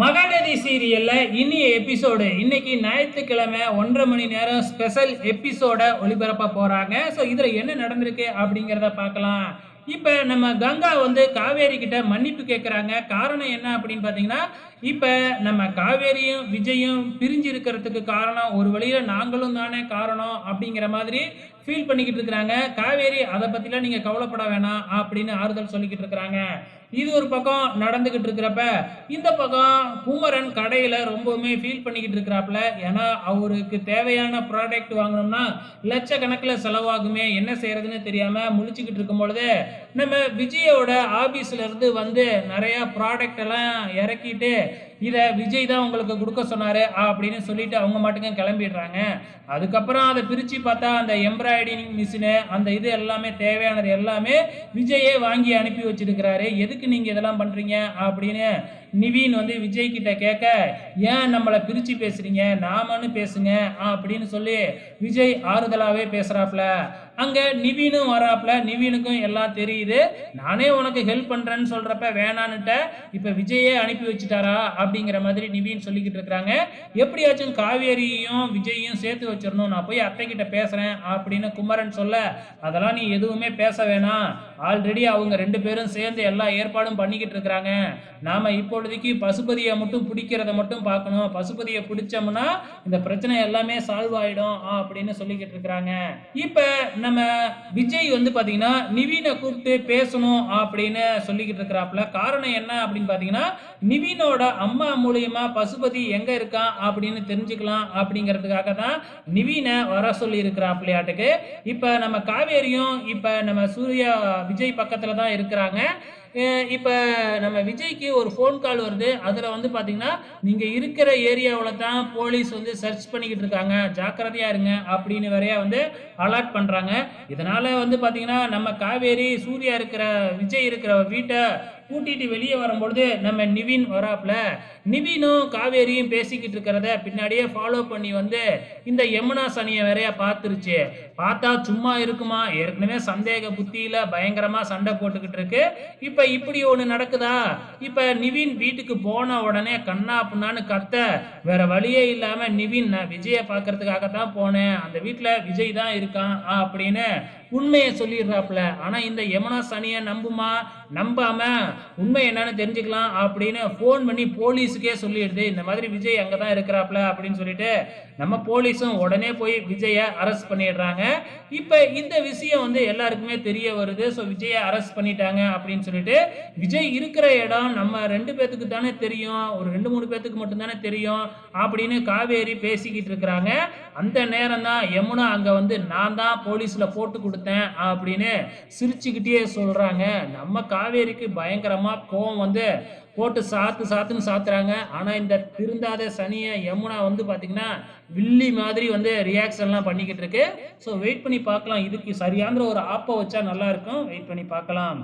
மகாநதி சீரியலில் இனிய எபிசோடு இன்னைக்கு ஞாயிற்றுக்கிழமை ஒன்றரை மணி நேரம் ஸ்பெஷல் எபிசோடை ஒளிபரப்ப போகிறாங்க ஸோ இதில் என்ன நடந்திருக்கு அப்படிங்கிறத பார்க்கலாம். இப்போ நம்ம கங்கா வந்து காவேரி கிட்ட மன்னிப்பு கேட்குறாங்க காரணம் என்ன அப்படின்னு பார்த்தீங்கன்னா இப்போ நம்ம காவேரியும் விஜயும் பிரிஞ்சு இருக்கிறதுக்கு காரணம் ஒரு வழியில் நாங்களும் தானே காரணம் அப்படிங்கிற மாதிரி ஃபீல் பண்ணிக்கிட்டு இருக்கிறாங்க. காவேரி அதை பற்றிலாம் நீங்கள் கவலைப்பட வேணாம் அப்படின்னு ஆறுதல் சொல்லிக்கிட்டு இருக்கிறாங்க. இது ஒரு பக்கம் நடந்துக்கிட்டு இருக்கிறப்ப இந்த பக்கம் குமரன் கடையில் ரொம்பவுமே ஃபீல் பண்ணிக்கிட்டு இருக்கிறாப்புல. ஏன்னா அவருக்கு தேவையான ப்ராடக்ட் வாங்கினோம்னா லட்சக்கணக்கில் செலவாகுமே என்ன செய்யறதுன்னு தெரியாமல் முழிச்சுக்கிட்டு இருக்கும் பொழுது நம்ம விஜயோட ஆஃபீஸ்லேருந்து வந்து நிறையா ப்ராடக்ட் எல்லாம் இறக்கிட்டு இதை விஜய் தான் உங்களுக்கு கொடுக்க சொன்னாரு அப்படின்னு சொல்லிட்டு அவங்க மட்டுக்கும் கிளம்பிடுறாங்க. அதுக்கப்புறம் அதை பிரித்து பார்த்தா அந்த எம்ப்ராய்டிங் மிஷினு அந்த இது எல்லாமே தேவையானது எல்லாமே விஜயே வாங்கி அனுப்பி வச்சிருக்கிறாரு. எதுக்கு நீங்கள் இதெல்லாம் பண்ணுறீங்க அப்படின்னு நிவீன் வந்து விஜய் கிட்ட கேட்க ஏன் நம்மளை பிரித்து பேசுறீங்க? நாமன்னு பேசுங்க அப்படின்னு சொல்லி விஜய் ஆறுதலாகவே பேசுகிறாப்புல அங்கே நிவீனும் வராப்ல. நிவீனுக்கும் எல்லாம் தெரியுது. நானே உனக்கு ஹெல்ப் பண்ணுறேன்னு சொல்கிறப்ப வேணான்னுட்ட. இப்போ விஜயே அனுப்பி வச்சுட்டாரா அப்படிங்கிற மாதிரி நிவீன் சொல்லிக்கிட்டு இருக்கிறாங்க. எப்படியாச்சும் காவேரியும் விஜயையும் சேர்த்து வச்சிடணும். நான் போய் அத்தைக்கிட்ட பேசுகிறேன் அப்படின்னு குமரன் சொல்ல அதெல்லாம் நீ எதுவுமே பேச வேணாம். ஆல்ரெடி அவங்க ரெண்டு பேரும் சேர்ந்து எல்லா ஏற்பாடும் பண்ணிக்கிட்டு இருக்கிறாங்க. நாம் இப்பொழுதைக்கு பசுபதியை மட்டும் பிடிக்கிறத மட்டும் பார்க்கணும். பசுபதியை பிடிச்சோம்னா இந்த பிரச்சனை எல்லாமே சால்வ் ஆகிடும் அப்படின்னு சொல்லிக்கிட்டு இருக்கிறாங்க. இப்போ நம்ம நம்ம விஜய் வந்து பார்த்தீங்கன்னா நிவீனை கூப்பிட்டு பேசணும் அப்படின்னு சொல்லிக்கிட்டு இருக்கிறாப்புல. காரணம் என்ன அப்படின்னு பார்த்தீங்கன்னா நிவீனோட அம்மா மூலியமா பசுபதி எங்கே இருக்கான் அப்படின்னு தெரிஞ்சுக்கலாம் அப்படிங்கிறதுக்காக தான் நிவீனை வர சொல்லி இருக்கிறாப்புலையாட்டுக்கு நம்ம காவேரியும் இப்போ நம்ம சூர்யா விஜய் பக்கத்தில் தான் இருக்கிறாங்க. இப்போ நம்ம விஜய்க்கு ஒரு ஃபோன் கால் வருது. அதில் வந்து பார்த்தீங்கன்னா நீங்கள் இருக்கிற ஏரியாவில் தான் போலீஸ் வந்து சர்ச் பண்ணிக்கிட்டு இருக்காங்க. ஜாக்கிரதையாக இருங்க. அப்படின்னு வரையா வந்து அலர்ட் பண்ணுறாங்க இதனால் வந்து பார்த்தீங்கன்னா நம்ம காவேரி சூர்யா இருக்கிற விஜய் இருக்கிற வீட்டை கூட்டிட்டு வெளியே வரும்பொழுது நம்ம நிவின் வராப்புல. நிவினும் காவேரியும் பேசிக்கிட்டு இருக்கிறத பின்னாடியே ஃபாலோ பண்ணி வந்து இந்த யமுனா சனியை வேறைய பார்த்துருச்சு. பார்த்தா சும்மா இருக்குமா? ஏற்கனவே சந்தேக புத்தியில பயங்கரமா சண்டை போட்டுக்கிட்டு இருக்கு. இப்ப இப்படி ஒண்ணு நடக்குதா? இப்ப நிவின் வீட்டுக்கு போன உடனே கண்ணா அப்படின்னான்னு கத்த வேற வழியே இல்லாம நிவின் நான் விஜயை பார்க்கறதுக்காக தான் போனேன். அந்த வீட்டுல விஜய் தான் இருக்கான் அப்படின்னு உண்மையை சொல்லிடுறாப்புல. ஆனா இந்த யமுனா சனியை நம்புமா? நம்பாம உண்மை என்னன்னு தெரிஞ்சுக்கலாம் அப்படின்னு ஃபோன் பண்ணி போலீஸுக்கே சொல்லிடுது இந்த மாதிரி விஜய் அங்கே தான் இருக்கிறாப்ல அப்படின்னு சொல்லிட்டு நம்ம போலீஸும் உடனே போய் விஜயை அரெஸ்ட் பண்ணிடுறாங்க. இப்போ இந்த விஷயம் வந்து எல்லாருக்குமே தெரிய வருது ஸோ விஜயை அரெஸ்ட் பண்ணிட்டாங்க அப்படின்னு சொல்லிட்டு விஜய் இருக்கிற இடம் நம்ம ரெண்டு பேத்துக்கு தானே தெரியும் ஒரு ரெண்டு மூணு பேத்துக்கு மட்டும் தானே தெரியும் அப்படின்னு காவேரி பேசிக்கிட்டு இருக்கிறாங்க. அந்த நேரம் தான் யமுனா அங்கே வந்து நான் தான் போலீஸில் போட்டு கொடுத்தேன் அப்படின்னு சிரிச்சுக்கிட்டே சொல்கிறாங்க நம்ம காவேரிக்கு பயங்கரமாக கோவம் வந்து போட்டு சாத்து சாத்துன்னு சாத்துறாங்க. ஆனால் இந்த திருந்தாத சனியை யமுனா வந்து பார்த்தீங்கன்னா வில்லி மாதிரி வந்து ரியாக்ஷன்லாம் பண்ணிக்கிட்டு இருக்கு. ஸோ வெயிட் பண்ணி பார்க்கலாம். இதுக்கு சரியான ஒரு ஆப்பை வச்சா நல்லா இருக்கும். வெயிட் பண்ணி பார்க்கலாம்.